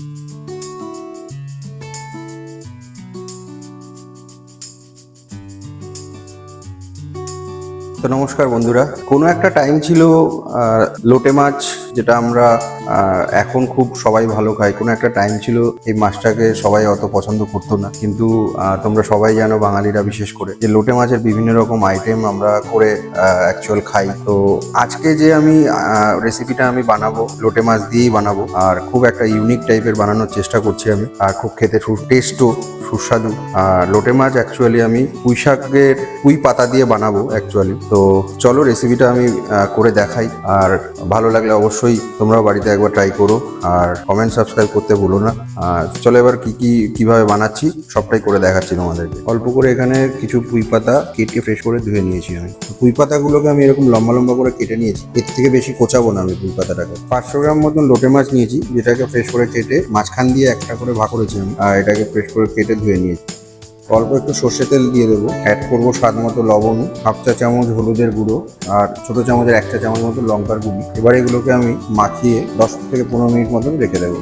Thank you. তো নমস্কার বন্ধুরা। কোনো একটা টাইম ছিল লোটে মাছ যেটা আমরা এখন খুব সবাই ভালো খাই। কোনো একটা টাইম ছিল, এই মাছটাকে সবাই অত পছন্দ করতো না। কিন্তু তোমরা সবাই জানো বাঙালিরা বিশেষ করে যে লোটে মাছের বিভিন্ন রকম আইটেম আমরা করে অ্যাকচুয়াল খাই। তো আজকে যে আমি রেসিপিটা আমি বানাবো, লোটে মাছ দিয়েই বানাবো, আর খুব একটা ইউনিক টাইপের বানানোর চেষ্টা করছি আমি, আর খুব খেতে টেস্টও সুস্বাদু। আর লোটে মাছ অ্যাকচুয়ালি আমি পুঁই শাকের পুঁই পাতা দিয়ে বানাবো অ্যাকচুয়ালি তো চলো রেসিপিটা আমি করে দেখাই। আর ভালো লাগলে অবশ্যই তোমরাও বাড়িতে একবার ট্রাই করো। আর কমেন্ট সাবস্ক্রাইব করতে ভুলো না। আর চলো এবার কি কি, কীভাবে বানাচ্ছি সবটাই করে দেখাচ্ছি তোমাদেরকে। অল্প করে এখানে কিছু পুঁই পাতা কেটে ফ্রেশ করে ধুয়ে নিয়েছি আমি। পুঁই পাতাগুলোকে আমি এরকম লম্বা লম্বা করে কেটে নিয়েছি। এর থেকে বেশি কোচাবো না আমি পুঁই পাতাটাকে। পাঁচশো গ্রাম মতন লোটে মাছ নিয়েছি, যেটাকে ফ্রেশ করে কেটে মাঝখান দিয়ে একটা করে ভাগ করেছি আমি। আর এটাকে ফ্রেশ করে কেটে ধুয়ে নিয়েছি। অল্প একটু সর্ষে তেল দিয়ে দেবো। অ্যাড করব স্বাদ মতো লবণ, হাফ চা চামচ হলুদের গুঁড়ো আর ছোট চামচের এক চা চামচ মতো লঙ্কার গুঁড়ি। এবার এগুলোকে আমি মাখিয়ে দশ থেকে পনেরো মিনিট মতন রেখে দেবো।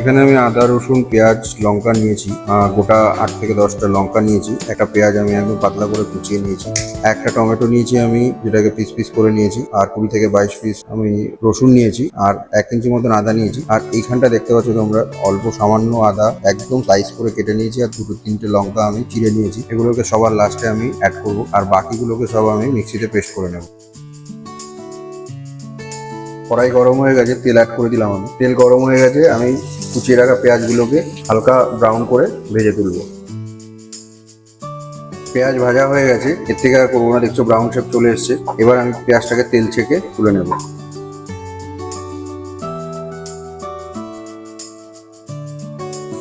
এখানে আমি আদা, রসুন, পেঁয়াজ, লঙ্কা নিয়েছি। গোটা আট থেকে দশটা লঙ্কা নিয়েছি। একটা পেঁয়াজ আমি একদম পাতলা করে কুচিয়ে নিয়েছি। একটা টমেটো নিয়েছি আমি, যেটাকে পিস পিস করে নিয়েছি। আর কুড়ি থেকে বাইশ পিস আমি রসুন নিয়েছি। আর এক ইঞ্চি মতন আদা নিয়েছি। আর এইখানটা দেখতে পাচ্ছ তোমরা, অল্প সামান্য আদা, একদম সাইজ করে কেটে নিয়েছি। আর দুটো তিনটে লঙ্কা আমি চিড়ে নিয়েছি। এগুলোকে সবার লাস্টে আমি অ্যাড করব। আর বাকিগুলোকে সব আমি মিক্সিতে পেস্ট করে নেব। কড়াই গরম হয়ে গেছে, তেল অ্যাড করে দিলাম আমি। তেল গরম হয়ে গেছে, আমি কুচিয়ে রাখা পেঁয়াজগুলোকে হালকা ব্রাউন করে ভেজে তুলবো। পেঁয়াজ ভাজা হয়ে গেছে, এর থেকে আর করব না, দেখছ ব্রাউন শেপ চলে এসছে। এবার আমি পেঁয়াজটাকে তেল ছেঁকে তুলে নেব।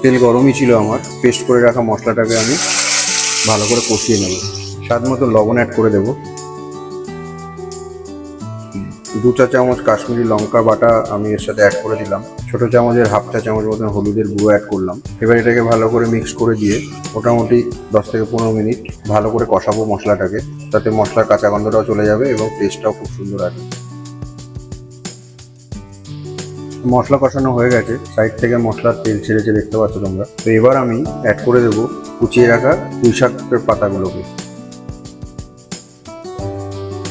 তেল গরমই ছিল আমার পেস্ট করে রাখা মশলাটাকে আমি ভালো করে কষিয়ে নেব। স্বাদ মতো লবণ অ্যাড করে দেবো। দু চা চামচ কাশ্মীরি লঙ্কা বাটা আমি এর সাথে অ্যাড করে দিলাম। ছোট চামচের হাফ চা চামচ মতন হলুদের গুঁড়ো অ্যাড করলাম। এবার এটাকে ভালো করে মিক্স করে দিয়ে মোটামুটি দশ থেকে পনেরো মিনিট ভালো করে কষাবো মশলাটাকে। তাতে মশলার কাঁচা গন্ধটাও চলে যাবে এবং টেস্টটাও খুব সুন্দর আসবে। মশলা কষানো হয়ে গেছে। সাইড থেকে মশলার তেল ছেড়েছে, দেখতে পাচ্ছ তোমরা। তো এবার আমি অ্যাড করে দেবো কুচিয়ে রাখা পুঁই শাকের পাতাগুলোকে।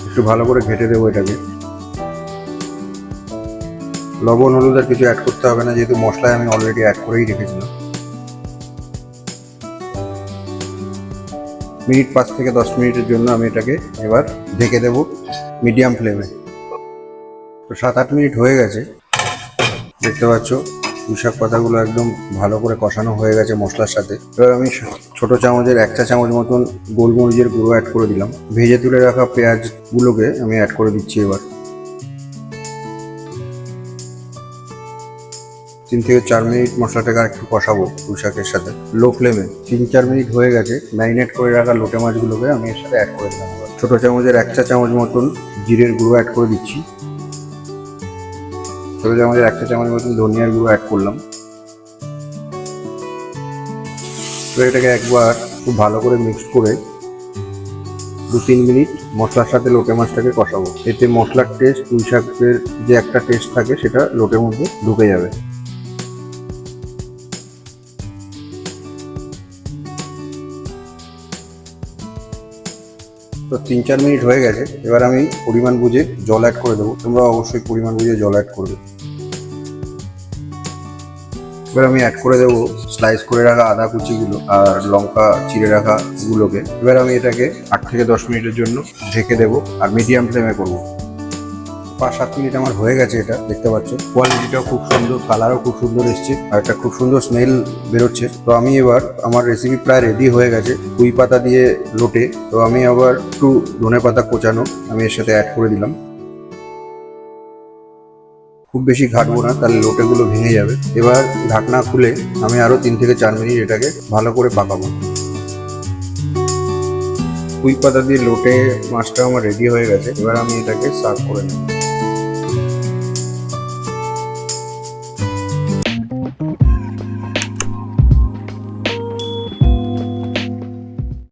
একটু ভালো করে ঘেটে দেবো এটাকে। লবণ, হলুদ আর কিছু অ্যাড করতে হবে না, যেহেতু মশলায় আমি অলরেডি অ্যাড করেই রেখেছিলাম। মিনিট পাঁচ থেকে দশ মিনিটের জন্য আমি এটাকে এবার ঢেকে দেবো মিডিয়াম ফ্লেমে তো সাত আট মিনিট হয়ে গেছে। দেখতে পাচ্ছ পুঁশাক পাতাগুলো একদম ভালো করে কষানো হয়ে গেছে মশলার সাথে। এবার আমি ছোট চামচের এক চা চামচ মতন গোলমরিচের গুঁড়ো অ্যাড করে দিলাম। ভেজে তুলে রাখা পেঁয়াজগুলোকে আমি অ্যাড করে দিচ্ছি এবার। তিন থেকে চার মিনিট মশলাটাকে আর একটু কষাবো পুঁই শাকের সাথে। লো ফ্লেমে তিন চার মিনিট হয়ে গেছে। ম্যারিনেট করে রাখা লোটে মাছগুলোকে আমি এর সাথে অ্যাড করে দিলাম। ছোট চামচের এক চা চামচ মতন জিরের গুঁড়ো অ্যাড করে দিচ্ছি। ছোট চামচের এক চা চামচ মতন ধনিয়ার গুঁড়ো অ্যাড করলাম। এটাকে একবার খুব ভালো করে মিক্স করে দু তিন মিনিট মশলার সাথে লোটে মাছটাকে কষাবো। এতে মশলার টেস্ট পুঁই শাকের যে একটা টেস্ট থাকে সেটা লোটের মধ্যে ঢুকে যাবে। তো তিন চার মিনিট হয়ে গেছে, এবার আমি পরিমাণ বুঝে জল অ্যাড করে দেবো। তোমরা অবশ্যই পরিমাণ বুঝে জল অ্যাড করবে। এবার আমি অ্যাড করে দেবো স্লাইস করে রাখা আদা কুচিগুলো আর লঙ্কা চিড়ে রাখা গুলোকে। এবার আমি এটাকে আট থেকে দশ মিনিটের জন্য ঢেকে দেবো আর মিডিয়াম ফ্লেমে করব। পাঁচ সাত মিনিট আমার হয়ে গেছে এটা, দেখতে পাচ্ছ কোয়ালিটিটাও খুব সুন্দর কালারও খুব সুন্দর এসছে, আর একটা খুব সুন্দর স্মেল বেরোচ্ছে। তো আমি এবার আমার রেসিপি প্রায় রেডি হয়ে গেছে কুই পাতা দিয়ে লোটে। তো আমি আবার একটু ধনে পাতা কোচানো, আমি এর সাথে অ্যাড করে দিলাম। খুব বেশি ঘাটবো না, তাহলে লোটেগুলো ভেঙে যাবে। এবার ঢাকনা খুলে আমি আরও তিন থেকে চার মিনিট এটাকে ভালো করে পাকাবো। কুই পাতা দিয়ে লোটে মাছটা আমার রেডি হয়ে গেছে, এবার আমি এটাকে সার্ভ করে নেব।